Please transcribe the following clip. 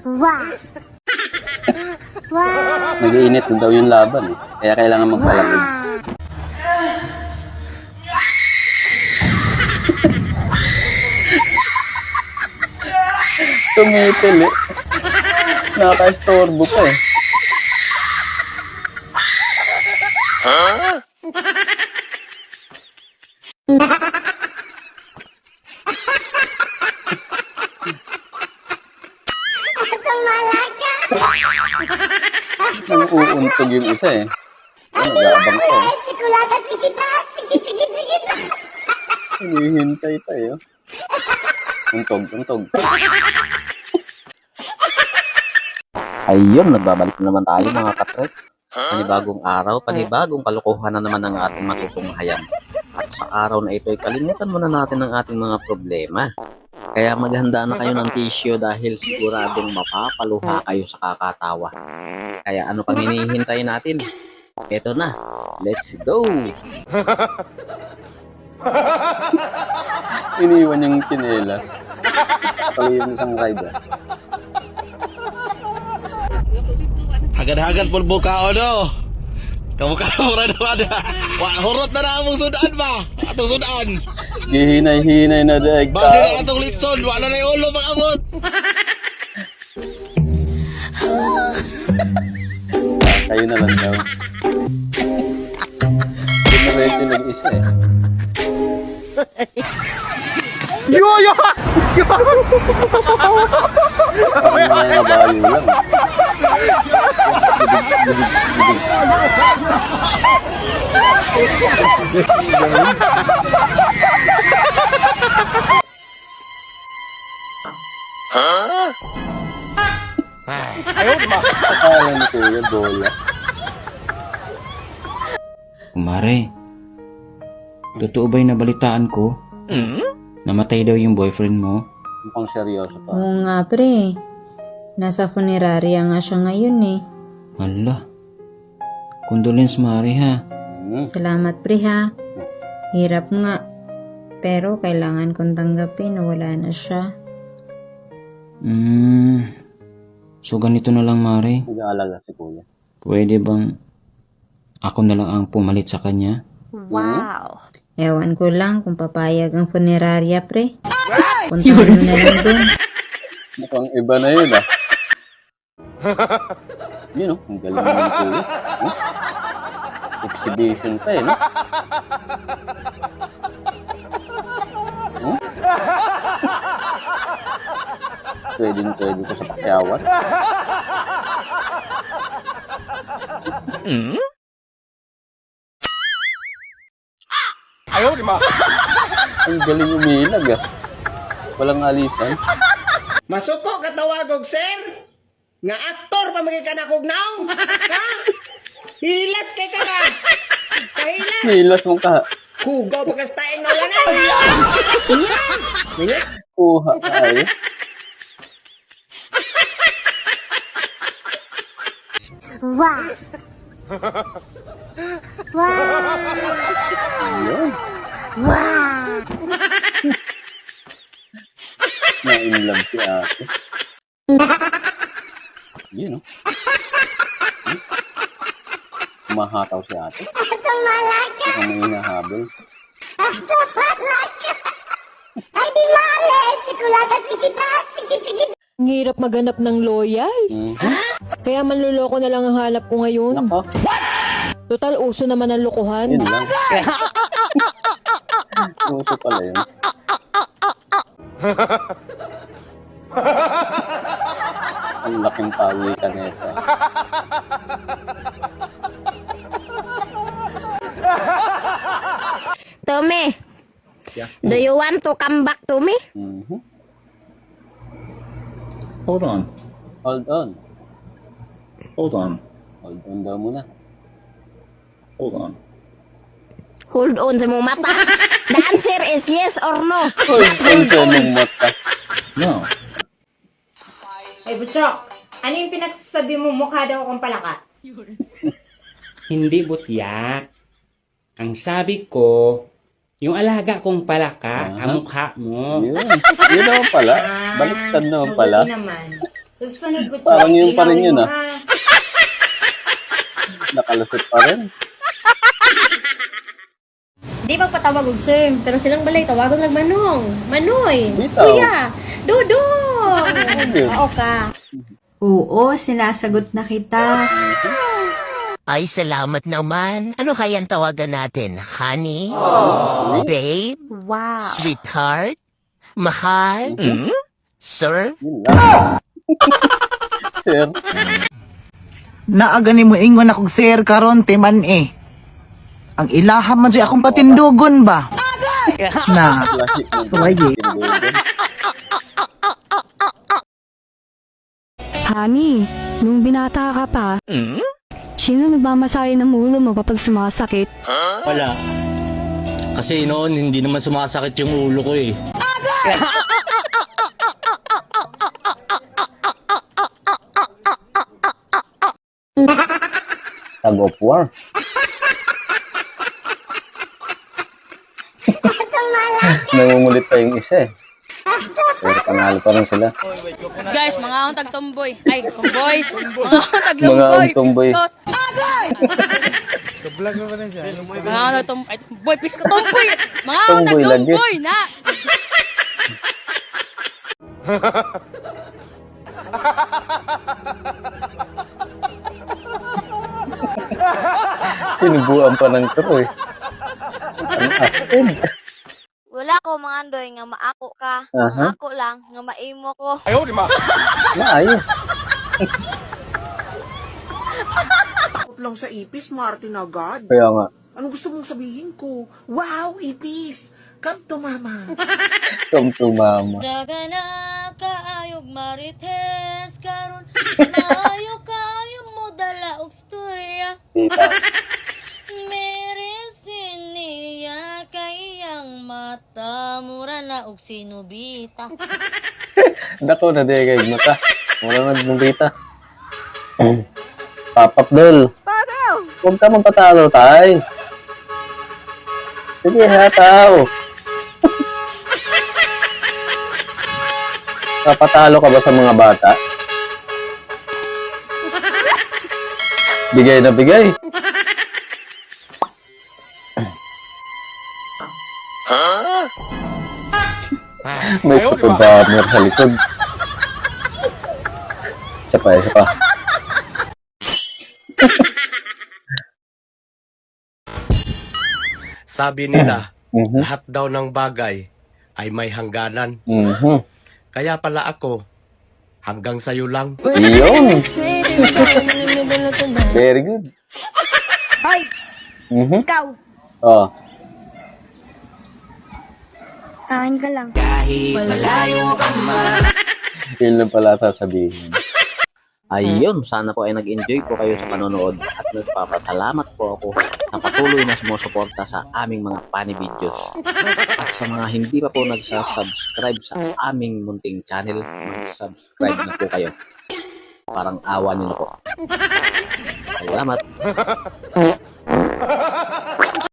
Wow! Wow! Nag-iinit na daw yung laban eh. Kaya kailangan magpalamig. Tumitil eh. Naka-estorbo pa eh. Itong Nang uuntog yung isa eh. Ano, pa eh. Sikulata, sikita! Sikit, sikit, sikit! Hinihintay pa eh. oh. Untog, untog. Ayun, nagbabalik na naman tayo mga katreks. Panibagong araw, panibagong kalokohan na naman ang ating matutunghayan. At sa araw na ito, kalimutan muna natin ang ating mga problema. Kaya maghanda na kayo ng tissue dahil siguradong mapapaluha kayo sa kakatawa. Kaya ano pang hinihintay natin? Eto na, let's go! Iniwan yung chinelas. Pala yung isang rider. Hagad-hagad pun buka no. Kamu kamu rada ada. Wah, hurut na na among sudan ba? Atong sudan. Gihinay-hinay na daig Basi na atong litson, wala na yung ulo pag-abot. Kayo na lang daw. Hindi na ready nag-isa eh. Yo! Yo! Mga nabayo lang. Bidig, bidig, bidig. Akala ni Kuya Bola. Kumare, totoo ba'y nabalitaan ko? Namatay daw yung boyfriend mo? Mukhang seryoso to. Oo nga, pre. Nasa funeraria nga siya ngayon eh. Hala. Condolence, Mare, ha? Hmm. Salamat, pre ha. Hirap nga. Pero kailangan kong tanggapin na wala na siya. Hmm. So, ganito na lang, Mare. Nag-aalala si Kuya. Pwede bang ako na lang ang pumalit sa kanya? Ewan ko lang kung papayag ang funeraria, pre. Puntahan mo na lang dun. Mukhang iba na yun ah. yun oh, ang galing naman ni Kuya. Hmm? Exhibition pa eh, no? Pwede pwede ko sa pakyawan. Ang galing umilag ah. Walang alisan. Masuko katawagog, sir. Nga aktor pa magikan akog naong. Ha? Hilas kay ka na. Kahilas. Hilas mo ka. Hugaw pagkastaing na wala. Yan. Kuha tayo. Wow! Wow! Wow! Na-in love si ate. Yun, oh. Hmm? Kumahataw si ate. Itong malaga! Mukhang may hinahabol. Itong malaga! Ay, di mali! Sikulata, sikita! Sikit, sikit! Ang hirap maganap ng loyal. Mhm. Kaya manluloko na lang ang hanap ko ngayon. Nako, Total uso naman ang lokohan. yun lang. Uso pala yun. Ang laking pawikan nito. Tommy, do you want to come back to me? Mhm. Hold on. Hold on. Hold on. Hold on daw muna. Hold on. Hold on sa mong mata. The answer is yes or no. Hold on sa mong mata. No. Ay, Butchok! Ano yung pinagsasabi mo mukha daw akong palaka? Hindi butyak. Ang sabi ko, yung alaga kong palaka, Ah. ang mukha mo. Yun. Yun naman pala. Baliktad naman pala. naman. Parang yun pa rin yun ah. Nakalusot pa rin. Di magpatawag og sir, pero silang balay tawagon lang manong. Manoy. Bitaw. Kuya. Dudong. Oo ka. Oo, sinasagot na kita. Ay, salamat naman. Ano kayang tawagan natin? Honey? Babe? Wow. Sweetheart? Mahal? Sir? Yun lang. Sir. Naagani mo ingon akong sir karon timan eh. Ang ilaha man siya akong patindugon ba? Na, Suwaye. tindugan. Honey, nung binata ka pa, sino nagmamasahe ng ulo mo kapag sumasakit? Wala. Kasi noon, hindi naman sumasakit yung ulo ko eh. of war. Nangungulit pa yung isa eh. Pero panalo pa rin sila. Guys, mga akong tagtomboy. Ay, tomboy. Mga akong taglumboy. Mga akong tomboy. Piskot. Mga akong tagtomboy. Tomboy, piskot, tomboy. Mga akong Tomboy lagi. tagtomboy na. Sinubuan pa ng turo eh. Ang astin. Wala ko mga andoy nga maako ka. Aha. Ako lang nga maimo ko. Maayo. lang sa ipis, Martin agad. Kaya nga. Anong gusto mong sabihin ko? Wow, ipis! Come to mama. Come to mama. Daga na kaayog marites karon sinubita Dako na di kay mata. Wala na nabita. Papap Del. Huwag ka magpatalo, tay. Sige, hataw. Kapatalo ka ba sa mga bata? Bigay na bigay. May pagbamer sa likod. Isa pa, isa pa. Sabi nila, Mhm. lahat daw ng bagay ay may hangganan. Mhm. Kaya pala ako, hanggang sa'yo lang. Yun. Very good. Hoy, Mhm. ikaw. Oh. Kain ka lang. Yun lang pala sasabihin. Ayun, sana po ay nag-enjoy po kayo sa panonood at nagpapasalamat po ako sa patuloy na sumusuporta sa aming mga funny videos. At sa mga hindi pa po nagsasubscribe sa aming munting channel, mag-subscribe na po kayo. Parang awa niyo na po. Salamat.